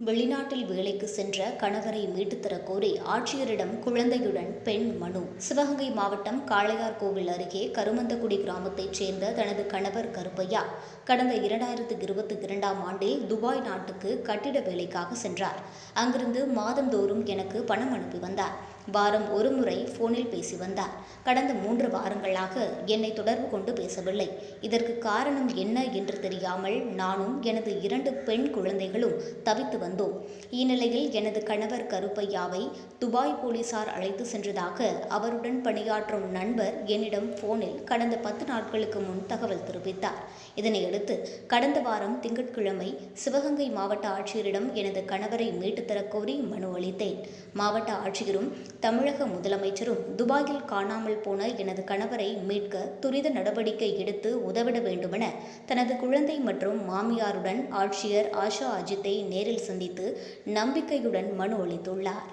வெளிநாட்டில் வேலைக்கு சென்ற கணவரை மீட்டுத் கோரி ஆட்சியரிடம் குழந்தையுடன் பெண் மனு. சிவகங்கை மாவட்டம் காளையார் கோவில் அருகே கருமந்தக்குடி கிராமத்தைச் சேர்ந்த தனது கணவர் கருப்பையா கடந்த இரண்டாயிரத்து இருபத்தி இரண்டாம் ஆண்டில் துபாய் நாட்டுக்கு கட்டிட வேலைக்காக சென்றார். அங்கிருந்து மாதந்தோறும் எனக்கு பணம் அனுப்பி வந்தார். வாரம் ஒரு முறை போனில் பேசி வந்தார். கடந்த மூன்று வாரங்களாக என்னை தொடர்பு கொண்டு பேசவில்லை. இதற்கு காரணம் என்ன என்று தெரியாமல் நானும் எனது இரண்டு பெண் குழந்தைகளும் தவித்து வந்தோம். இந்நிலையில் எனது கணவர் கருப்பையாவை துபாய் போலீசார் அழைத்து சென்றதாக அவருடன் பணியாற்றும் நண்பர் என்னிடம் போனில் கடந்த பத்து நாட்களுக்கு முன் தகவல் தெரிவித்தார். இதனையடுத்து கடந்த வாரம் திங்கட்கிழமை சிவகங்கை மாவட்ட ஆட்சியரிடம் எனது கணவரை மீட்டுத்தரக் கோரி மனு அளித்தேன். மாவட்ட ஆட்சியரும் தமிழக முதலமைச்சரும் துபாயில் காணாமல் போன எனது கணவரை மீட்க துரித நடவடிக்கை எடுத்து உதவிட வேண்டுமென தனது குழந்தை மற்றும் மாமியாருடன் ஆட்சியர் ஆஷா அஜித்தை நேரில் சந்தித்து நம்பிக்கையுடன் மனு அளித்துள்ளார்.